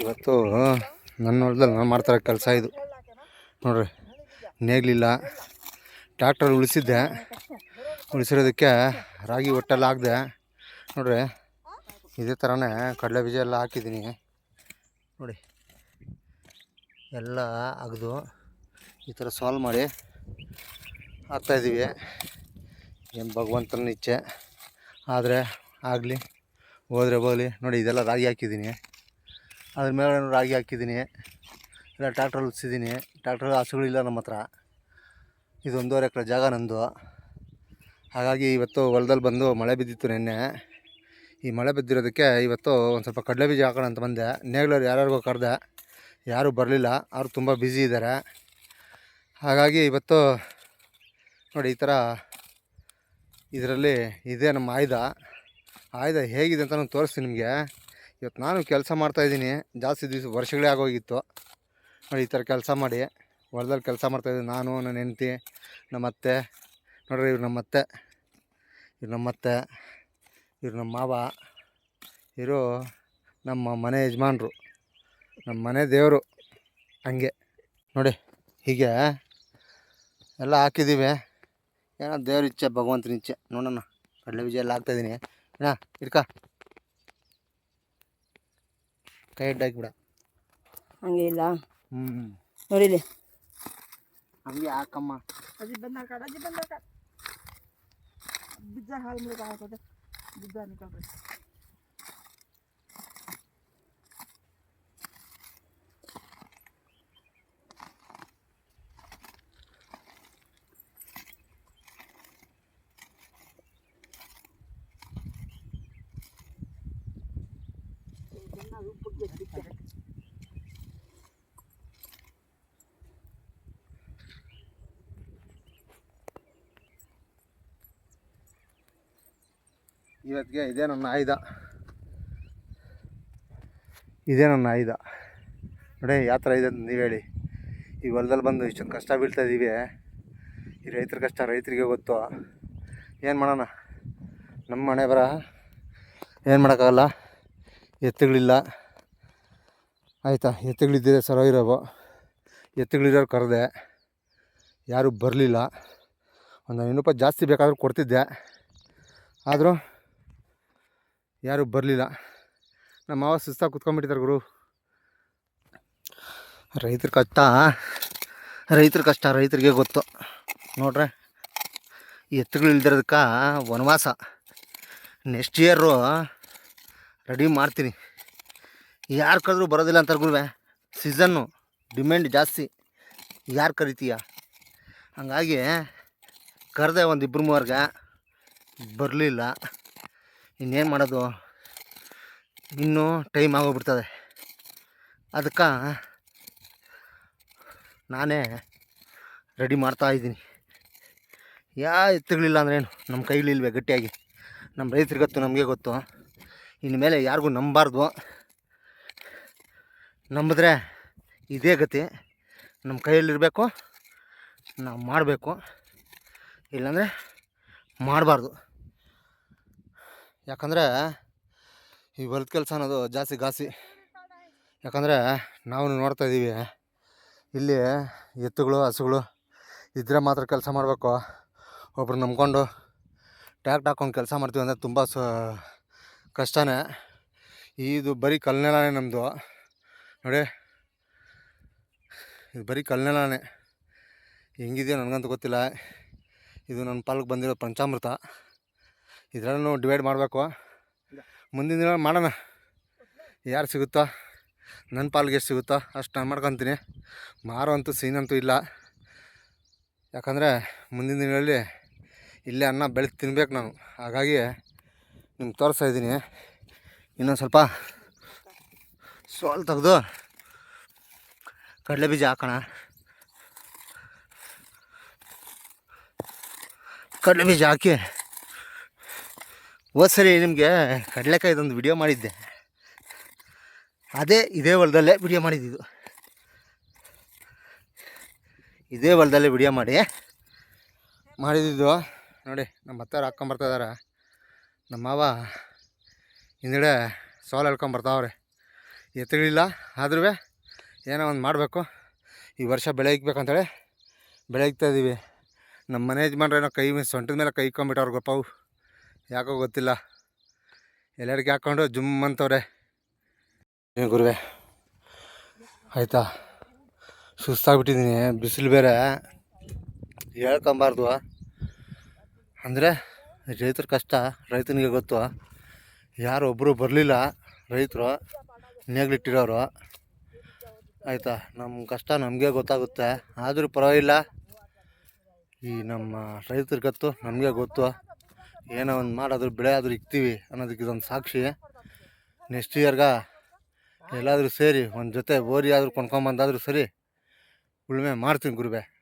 ಇವತ್ತು ನನ್ನ ಹೊಲದಲ್ಲಿ ನಾನು ಮಾಡ್ತಾರ ಕೆಲಸ ಇದು. ನೋಡ್ರಿ, ನೇಗ್ಲಿಲ್ಲ. ಟ್ಯಾಕ್ಟರ್ ಉಳಿಸಿದ್ದೆ. ಉಳಿಸಿರೋದಕ್ಕೆ ರಾಗಿ ಒಟ್ಟೆಲ್ಲ ಹಾಕ್ದೆ. ನೋಡ್ರಿ, ಇದೇ ಥರನೇ ಕಡಲೆ ಬೀಜ ಎಲ್ಲ ಹಾಕಿದ್ದೀನಿ. ನೋಡಿ, ಎಲ್ಲ ಅಗ್ದು ಈ ಥರ ಸಾಲ್ವ್ ಮಾಡಿ ಹಾಕ್ತಾಯಿದ್ದೀವಿ ಏನು ಭಗವಂತನ ಇಚ್ಛೆ. ಆದರೆ ಆಗಲಿ, ಹೋದರೆ ಹೋಗಲಿ. ನೋಡಿ, ಇದೆಲ್ಲ ರಾಗಿ ಹಾಕಿದ್ದೀನಿ. ಅದ್ರ ಮೇಲೆ ರಾಗಿ ಹಾಕಿದ್ದೀನಿ. ಇಲ್ಲ ಟ್ರ್ಯಾಕ್ಟ್ರಲ್ಲಿ ಉತ್ಸಿದ್ದೀನಿ ಟ್ರ್ಯಾಕ್ಟ್ರಲ್ಲಿ ಹಸುಗಳಿಲ್ಲ ನಮ್ಮ ಹತ್ರ. ಇದು ಒಂದೂವರೆ ಎಕರೆ ಜಾಗ ನಂದು. ಹಾಗಾಗಿ ಇವತ್ತು ಹೊಲದಲ್ಲಿ ಬಂದು ಮಳೆ ಬಿದ್ದಿತ್ತು ನಿನ್ನೆ. ಈ ಮಳೆ ಬಿದ್ದಿರೋದಕ್ಕೆ ಇವತ್ತು ಒಂದು ಸ್ವಲ್ಪ ಕಡಲೆ ಬೀಜ ಹಾಕೋಣ ಅಂತ ಬಂದೆ. ನೇಗ್ಲವ್ರು ಯಾರ್ಯಾರಿಗೋ ಕರೆದೆ. ಯಾರೂ ಬರಲಿಲ್ಲ. ಅವರು ತುಂಬ ಬ್ಯುಸಿ ಇದ್ದಾರೆ ಹಾಗಾಗಿ ಇವತ್ತು ನೋಡಿ, ಈ ಥರ ಇದರಲ್ಲಿ ಇದೇ ನಮ್ಮ ಆಯುಧ ಆಯುಧ ಹೇಗಿದೆ ಅಂತ ನಾನು ತೋರಿಸ್ತೀನಿ ನಿಮಗೆ. ಇವತ್ತು ನಾನು ಕೆಲಸ ಮಾಡ್ತಾಯಿದ್ದೀನಿ ಜಾಸ್ತಿ ದಿವಸ ವರ್ಷಗಳೇ ಆಗೋಗಿತ್ತು. ನೋಡಿ, ಈ ಥರ ಕೆಲಸ ಮಾಡಿ. ಹೊಲದಲ್ಲಿ ಕೆಲಸ ಮಾಡ್ತಾಯಿದ್ದೀನಿ ನಾನು, ನನ್ನ ಹೆಂಡತಿ, ನಮ್ಮ ಅತ್ತೆ. ನೋಡ್ರಿ, ಇವ್ರು ನಮ್ಮ ಅತ್ತೆ. ಇವ್ರು ನಮ್ಮ ಅತ್ತೆ. ಇವ್ರು ನಮ್ಮ ಮಾವ. ಇವರು ನಮ್ಮ ಮನೆ ಯಜಮಾನ್ರು. ನಮ್ಮ ಮನೆ ದೇವರು. ಹಂಗೆ. ನೋಡಿ, ಹೀಗೆ ಎಲ್ಲ ಹಾಕಿದ್ದೀವಿ. ಏನೋ ದೇವ್ರ ಇಚ್ಛೆ, ಭಗವಂತನ ಇಚ್ಛೆ. ನೋಡೋಣ. ಕಡಲೆ ಬೀಜ ಎಲ್ಲ ಹಾಕ್ತಾಯಿದ್ದೀನಿ ಅಣ್ಣ ಇಡ್ಕ. ಕೈ ಅಡ್ಡ ಹಾಕಿಬಿಡ ಹಂಗೆ ಇಲ್ಲ? ಹ್ಞೂ ನೋಡಿಲಿ ಹಂಗೆ ಹಾಕಮ್ಮ. ಅಜ್ಜಿ ಬಂದಾಗ ಅಜ್ಜಿ ಬಂದಾಕ ಬಿದ್ದ ಹಾಲು ಮುಳುಗ ಹಾಕೋದು. ಬಿದ್ದ ಅನ್ಕೊಳ್ರಿ ಇವತ್ತಿಗೆ ಇದೇ ನನ್ನ ಆಯ್ದ ಇದೇ ನನ್ನ ಆಯ್ದ ನೋಡಿ, ಯಾವ ಥರ ಇದೆ ಅಂತ ನೀವು ಹೇಳಿ. ಈ ಹೊಲದಲ್ಲಿ ಬಂದು ಇಷ್ಟೊಂದು ಕಷ್ಟ ಬೀಳ್ತಾ ಇದ್ದೀವಿ ಈ ರೈತರ ಕಷ್ಟ ರೈತರಿಗೆ ಗೊತ್ತು. ಏನು ಮಾಡೋಣ? ನಮ್ಮ ಮನೆ ಬರ. ಏನು ಮಾಡೋಕ್ಕಾಗಲ್ಲ? ಎತ್ತುಗಳಿಲ್ಲ. ಆಯಿತಾ ಎತ್ತುಗಳಿದ್ದರೆ ಸರೋ ಇರೋವು ಎತ್ತುಗಳಿರೋರು ಕರೆದೆ. ಯಾರೂ ಬರಲಿಲ್ಲ. ಒಂದು ಐನೂರು ರೂಪಾಯಿ ಜಾಸ್ತಿ ಬೇಕಾದರೂ ಕೊಡ್ತಿದ್ದೆ. ಆದರೂ ಯಾರೂ ಬರಲಿಲ್ಲ. ನಮ್ಮ ಮಾವ ಸುಸ್ತಾಗಿ ಕುತ್ಕೊಂಡ್ಬಿಟ್ಟಿದ್ದಾರೆ ಗುರು. ರೈತರ ಕಷ್ಟ ರೈತರ ಕಷ್ಟ, ರೈತರಿಗೆ ಗೊತ್ತು. ನೋಡ್ರೆ ಎತ್ತುಗಳು ಇಲ್ದಿರೋದಕ್ಕೆ ವನವಾಸ. ನೆಕ್ಸ್ಟ್ ಇಯರು ರೆಡಿ ಮಾಡ್ತೀನಿ. ಯಾರು ಕರೆದ್ರು ಬರೋದಿಲ್ಲ ಅಂತಾರೆ ಗುರುವೆ. ಸೀಸನ್ನು ಡಿಮ್ಯಾಂಡ್ ಜಾಸ್ತಿ. ಯಾರು ಕರಿತೀಯ? ಹಂಗಾಗಿ ಕರೆದೆ ಒಂದು ಇಬ್ಬರು ಮೂವರ್ಗೆ ಬರಲಿಲ್ಲ. ಇನ್ನೇನು ಮಾಡೋದು? ಇನ್ನೂ ಟೈಮ್ ಆಗೋಗ್ಬಿಡ್ತದೆ. ಅದಕ್ಕೆ ನಾನೇ ರೆಡಿ ಮಾಡ್ತಾ ಇದ್ದೀನಿ. ಯಾ ಎತ್ತುಗಳಿಲ್ಲ ಅಂದ್ರೇನು? ನಮ್ಮ ಕೈಲಿಲ್ವೇ ಗಟ್ಟಿಯಾಗಿ. ನಮ್ಮ ರೈತರಿಗೆ ಗೊತ್ತು, ನಮಗೆ ಗೊತ್ತು. ಇನ್ನು ಮೇಲೆ ಯಾರಿಗೂ ನಂಬಾರ್ದು. ನಂಬಿದ್ರೆ ಇದೇ ಗತಿ. ನಮ್ಮ ಕೈಯಲ್ಲಿರಬೇಕು ನಾವು ಮಾಡಬೇಕು. ಇಲ್ಲಾಂದರೆ ಮಾಡಬಾರ್ದು. ಯಾಕಂದರೆ ಈ ಹೊಲದ ಕೆಲಸ ಅನ್ನೋದು ಜಾಸ್ತಿ ಗಾಸಿ. ಯಾಕಂದರೆ ನಾವು ನೋಡ್ತಾ ಇದ್ದೀವಿ ಇಲ್ಲಿ ಎತ್ತುಗಳು, ಹಸುಗಳು ಇದ್ದರೆ ಮಾತ್ರ ಕೆಲಸ ಮಾಡಬೇಕು. ಒಬ್ರು ನಂಬ್ಕೊಂಡು ಟ್ಯಾಕ್ಟ್ ಹಾಕ್ಕೊಂಡು ಕೆಲಸ ಮಾಡ್ತೀವಿ ಅಂದರೆ ತುಂಬ ಸ ಕಷ್ಟನೇ. ಇದು ಬರೀ ಕಲ್ನೆಲನೇ ನಮ್ಮದು ನೋಡಿ. ಇದು ಬರೀ ಕಲ್ನೆಲನೇ. ಹೆಂಗಿದೆಯೋ ನನಗಂತೂ ಗೊತ್ತಿಲ್ಲ. ಇದು ನನ್ನ ಪಾಲಕ್ಕೆ ಬಂದಿರೋ ಪಂಚಾಮೃತ. ಇದರಲ್ಲೂ ಡಿವೈಡ್ ಮಾಡಬೇಕು. ಮುಂದಿನ ದಿನ ಮಾಡೋಣ. ಯಾರು ಸಿಗುತ್ತೋ? ನನ್ನ ಪಾಲ್ಗೆ ಎಷ್ಟು ಸಿಗುತ್ತೋ? ಅಷ್ಟು ನಾನು ಮಾಡ್ಕೊತೀನಿ. ಮಾರೋ ಅಂತೂ ಸೀನಂತೂ ಇಲ್ಲ. ಯಾಕಂದರೆ ಮುಂದಿನ ದಿನಗಳಲ್ಲಿ ಇಲ್ಲೇ ಅನ್ನ ಬೆಳೆದು ತಿನ್ಬೇಕು ನಾನು. ಹಾಗಾಗಿ ನಿಮ್ಗೆ ತೋರಿಸ್ತಾ ಇದ್ದೀನಿ. ಇನ್ನೊಂದು ಸ್ವಲ್ಪ ಸೋಲ್ ತೆಗೆದು ಕಡಲೆ ಬೀಜ ಹಾಕೋಣ. ಕಡಲೆ ಬೀಜ ಹಾಕಿ ಹೋದ ಸರಿ ನಿಮಗೆ ಕಡಲೆಕಾಯ್ದೊಂದು ವಿಡಿಯೋ ಮಾಡಿದ್ದೆ. ಅದೇ ಇದೇ ಹೊಲದಲ್ಲೇ ವಿಡಿಯೋ ಮಾಡಿದ್ದಿದ್ದು ಇದೇ ಹೊಲದಲ್ಲೇ ವಿಡಿಯೋ ಮಾಡಿ. ಮಾಡಿದ್ದು ನೋಡಿ, ನಮ್ಮ ಅತ್ತಾರು ಹಾಕ್ಕೊಂಬರ್ತಾ ಇದಾರೆ. ನಮ್ಮ ಮಾವ ಹಿಂದ್ಗಡೆ ಸೋಲ್ ಹೇಳ್ಕೊಂಬರ್ತಾವ್ರೆ ಎತ್ತಿಳಿಲ್ಲ ಆದ್ರೂ ಏನೋ ಒಂದು ಮಾಡಬೇಕು. ಈ ವರ್ಷ ಬೆಳೆ ಇಕ್ಬೇಕಂತೇಳಿ ಬೆಳೆ ಇದ್ದೀವಿ ನಮ್ಮ ಮನೆ ಏನೋ ಕೈ ಸೊಂಟದ ಮೇಲೆ ಕೈ ಇಕ್ಕೊಂಬಿಟ್ಟವ್ರು ಗೊಪ್ಪ ಅವು. ಯಾಕೋ ಗೊತ್ತಿಲ್ಲ. ಎಲ್ಲರಿಗೆ ಹಾಕ್ಕೊಂಡು ಜುಮ್ ಅಂತವ್ರೆ. ಗುರುವೆ, ಆಯಿತಾ? ಸುಸ್ತಾಗ್ಬಿಟ್ಟಿದ್ದೀನಿ ಬಿಸಿಲು ಬೇರೆ. ಹೇಳ್ಕೊಂಬಾರ್ದು ಅಂದರೆ ರೈತರ ಕಷ್ಟ, ರೈತನಿಗೆ ಗೊತ್ತು. ಯಾರು ಒಬ್ಬರು ಬರಲಿಲ್ಲ, ರೈತರು ನೇಗ್ಲಿಟ್ಟಿರೋರು. ಆಯಿತಾ ನಮ್ಮ ಕಷ್ಟ ನಮಗೆ ಗೊತ್ತಾಗುತ್ತೆ. ಆದರೂ ಪರವಾಗಿಲ್ಲ. ಈ ನಮ್ಮ ರೈತರ ಕತ್ತು ನಮಗೆ ಗೊತ್ತು. ಏನೋ ಒಂದು ಮಾಡಾದ್ರೂ ಬೆಳೆ ಆದರೂ ಇಕ್ತೀವಿ ಅನ್ನೋದಕ್ಕೆ ಇದೊಂದು ಸಾಕ್ಷಿ. ನೆಕ್ಸ್ಟ್ ಇಯರ್ಗ ಎಲ್ಲಾದರೂ ಸೇರಿ, ಒಂದು ಜೊತೆ ಓರಿ ಆದರೂ ಕೊಂಡ್ಕೊಂಬಂದಾದರೂ ಸರಿ, ಉಳುಮೆ ಮಾಡ್ತೀನಿ ಗುರುವೆ.